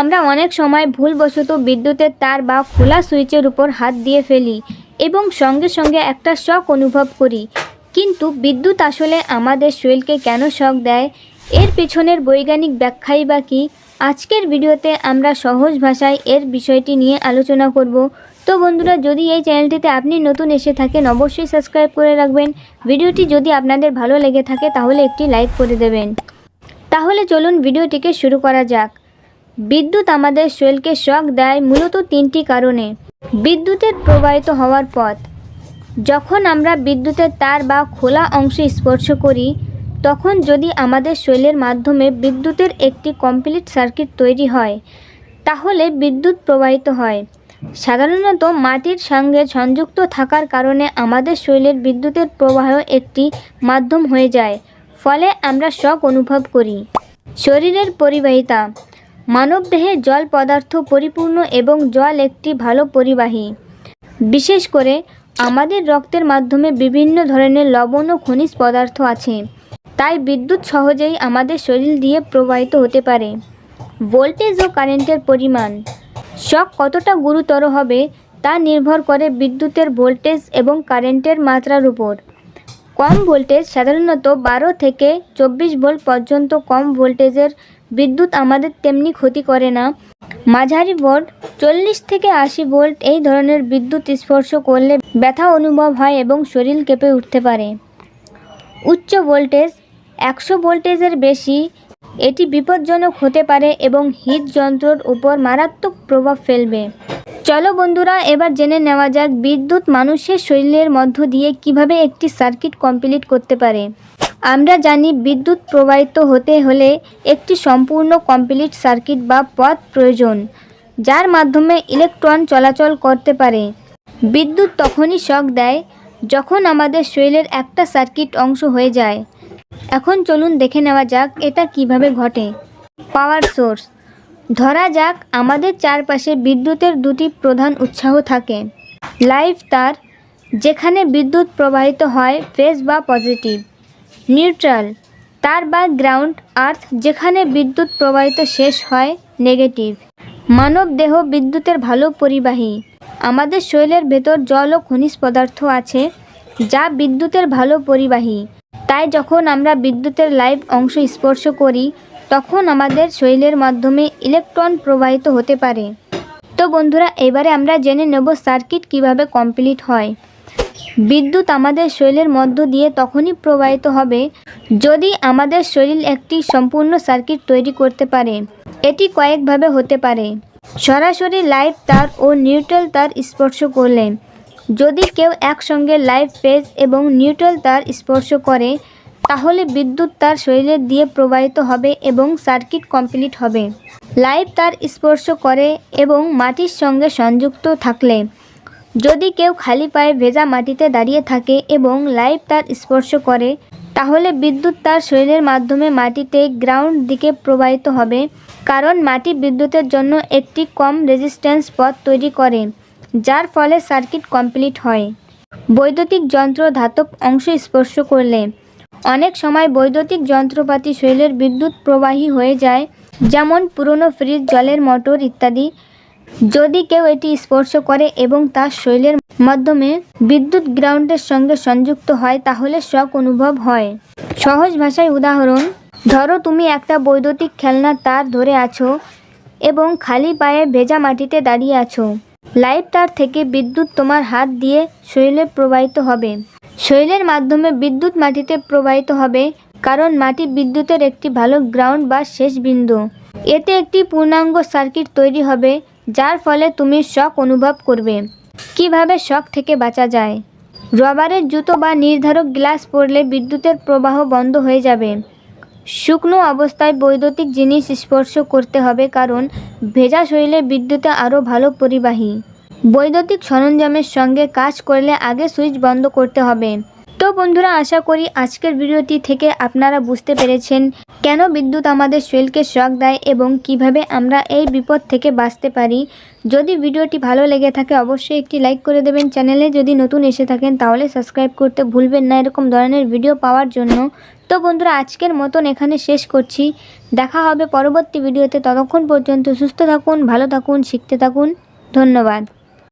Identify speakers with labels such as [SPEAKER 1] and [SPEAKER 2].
[SPEAKER 1] আমরা অনেক সময় ভুলবশত বিদ্যুতের তার বা খোলা সুইচের উপর হাত দিয়ে ফেলি এবং সঙ্গে সঙ্গে একটা শখ অনুভব করি। কিন্তু বিদ্যুৎ আসলে আমাদের শরীরকে কেন শখ দেয়? এর পেছনের বৈজ্ঞানিক ব্যাখ্যাই বা কী? আজকের ভিডিওতে আমরা সহজ ভাষায় এর বিষয়টি নিয়ে আলোচনা করব। তো বন্ধুরা, যদি এই চ্যানেলটিতে আপনি নতুন এসে থাকেন, অবশ্যই সাবস্ক্রাইব করে রাখবেন। ভিডিওটি যদি আপনাদের ভালো লেগে থাকে, তাহলে একটি লাইক করে দেবেন। তাহলে চলুন ভিডিওটিকে শুরু করা যাক। বিদ্যুৎ আমাদের শরীরকে শক দেয় মূলত তিনটি কারণে। বিদ্যুতের প্রবাহিত হওয়ার পথ। যখন আমরা বিদ্যুতের তার বা খোলা অংশে স্পর্শ করি, তখন যদি আমাদের শরীরের মাধ্যমে বিদ্যুতের একটি কমপ্লিট সার্কিট তৈরি হয়, তাহলে বিদ্যুৎ প্রবাহিত হয়। সাধারণত মাটির সঙ্গে সংযুক্ত থাকার কারণে আমাদের শরীরের বিদ্যুতের প্রবাহ একটি মাধ্যম হয়ে যায়, ফলে আমরা শক অনুভব করি। শরীরের পরিবাহিতা। মানবদেহে জল পদার্থ পরিপূর্ণ এবং জল একটি ভালো পরিবাহী। বিশেষ করে আমাদের রক্তের মাধ্যমে বিভিন্ন ধরনের লবণ ও খনিজ পদার্থ আছে। তাই বিদ্যুৎ সহজেই আমাদের শরীর দিয়ে প্রবাহিত হতে পারে। ভোল্টেজ ও কারেন্টের পরিমাণ। শক কতটা গুরুতর হবে তা নির্ভর করে বিদ্যুতের ভোল্টেজ এবং কারেন্টের মাত্রার উপর। কম ভোল্টেজ সাধারণত বারো থেকে চব্বিশ ভোল্ট পর্যন্ত কম ভোল্টেজের বিদ্যুৎ আমাদের তেমনি ক্ষতি করে না। মাঝারি ভোল্ট, চল্লিশ থেকে আশি ভোল্ট এই ধরনের বিদ্যুৎ স্পর্শ করলে ব্যথা অনুভব হয় এবং শরীর কেঁপে উঠতে পারে। উচ্চ ভোল্টেজ, একশো ভোল্টেজের বেশি, এটি বিপজ্জনক হতে পারে এবং হৃদযন্ত্রর উপর মারাত্মক প্রভাব ফেলবে। চলো বন্ধুরা, এবার জেনে নেওয়া যাক বিদ্যুৎ মানুষের শরীরের মধ্য দিয়ে কীভাবে একটি সার্কিট কমপ্লিট করতে পারে। আমরা জানি বিদ্যুৎ প্রবাহিত হতে হলে একটি সম্পূর্ণ কমপ্লিট সার্কিট বা পথ প্রয়োজন, যার মাধ্যমে ইলেকট্রন চলাচল করতে পারে। বিদ্যুৎ তখনই শক দেয় যখন আমাদের শরীরের একটা সার্কিট অংশ হয়ে যায়। এখন চলুন দেখে নেওয়া যাক এটা কীভাবে ঘটে। পাওয়ার সোর্স ধরা যাক আমাদের চারপাশে বিদ্যুতের দুটি প্রধান উৎসাহ থাকে। লাইভ তার, যেখানে বিদ্যুৎ প্রবাহিত হয় ফেজ বা পজিটিভ নিউট্রাল। তার বা গ্রাউন্ড আর্থ, যেখানে বিদ্যুৎ প্রবাহিত শেষ হয়, নেগেটিভ। মানব দেহ বিদ্যুতের ভালো পরিবাহী। আমাদের শরীরের ভেতর জল ও খনিজ পদার্থ আছে, যা বিদ্যুতের ভালো পরিবাহী। তাই যখন আমরা বিদ্যুতের লাইভ অংশ স্পর্শ করি, তখন আমাদের শরীরের মাধ্যমে ইলেকট্রন প্রবাহিত হতে পারে। তো বন্ধুরা, এবারে আমরা জেনে নেব সার্কিট কীভাবে কমপ্লিট হয়। বিদ্যুৎ আমাদের শরীরের মধ্য দিয়ে তখনই প্রবাহিত হবে যদি আমাদের শরীর একটি সম্পূর্ণ সার্কিট তৈরি করতে পারে। এটি কয়েকভাবে হতে পারে। সরাসরি লাইভ তার ও নিউট্রাল তার স্পর্শ করলে। যদি কেউ একসঙ্গে লাইভ ফেজ এবং নিউট্রাল তার স্পর্শ করে, তাহলে বিদ্যুৎ তার শরীরের দিয়ে প্রবাহিত হবে এবং সার্কিট কমপ্লিট হবে। লাইভ তার স্পর্শ করে এবং মাটির সঙ্গে সংযুক্ত থাকলে যদি কেউ খালি পায়ে ভেজা মাটিতে দাঁড়িয়ে থাকে এবং লাইভ তার স্পর্শ করে, তাহলে বিদ্যুৎ তার শরীরের মাধ্যমে মাটিতে গ্রাউন্ড দিকে প্রবাহিত হবে, কারণ মাটি বিদ্যুতের জন্য একটি কম রেজিস্ট্যান্স পথ তৈরি করে, যার ফলে সার্কিট কমপ্লিট হয়। বৈদ্যুতিক যন্ত্র ধাতব অংশ স্পর্শ করলে, অনেক সময় বৈদ্যুতিক যন্ত্রপাতি শরীরের বিদ্যুৎ প্রবাহী হয়ে যায়, যেমন পুরনো ফ্রিজ, জলের মোটর ইত্যাদি। যদি কেউ এটি স্পর্শ করে এবং তার শরীরের মাধ্যমে বিদ্যুৎ গ্রাউন্ডের সঙ্গে সংযুক্ত হয়, তাহলে শক অনুভব হয়। সহজ ভাষায় উদাহরণ, ধরো তুমি একটা বৈদ্যুতিক খেলনার তার ধরে আছো এবং খালি পায়ে ভেজা মাটিতে দাঁড়িয়ে আছো। লাইভ তার থেকে বিদ্যুৎ তোমার হাত দিয়ে শরীরে প্রবাহিত হবে। শরীরের মাধ্যমে বিদ্যুৎ মাটিতে প্রবাহিত হবে, কারণ মাটি বিদ্যুতের একটি ভালো গ্রাউন্ড বা শেষ বিন্দু। এতে একটি পূর্ণাঙ্গ সার্কিট তৈরি হবে, যার ফলে তুমি শক অনুভব করবে। কীভাবে শক থেকে বাঁচা যায়? রবারের জুতো বা নির্ধারক গ্লাস পরলে বিদ্যুতের প্রবাহ বন্ধ হয়ে যাবে। শুকনো অবস্থায় বৈদ্যুতিক জিনিস স্পর্শ করতে হবে কারণ ভেজা শরীরে বিদ্যুতে আরও ভালো পরিবাহী। বৈদ্যুতিক সরঞ্জামের সঙ্গে কাজ করলে আগে সুইচ বন্ধ করতে হবে। তো বন্ধুরা, আশা করি আজকের ভিডিওটি থেকে আপনারা বুঝতে পেরেছেন কেন বিদ্যুৎ আমাদের শরীরকে শক দেয় এবং কীভাবে আমরা এই বিপদ থেকে বাঁচতে পারি। যদি ভিডিওটি ভালো লেগে থাকে, অবশ্যই একটি লাইক করে দেবেন। চ্যানেলে যদি নতুন এসে থাকেন, তাহলে সাবস্ক্রাইব করতে ভুলবেন না এরকম ধরনের ভিডিও পাওয়ার জন্য। তো বন্ধুরা, আজকের মতন এখানে শেষ করছি। দেখা হবে পরবর্তী ভিডিওতে। ততক্ষণ পর্যন্ত সুস্থ থাকুন, ভালো থাকুন, শিখতে থাকুন। ধন্যবাদ।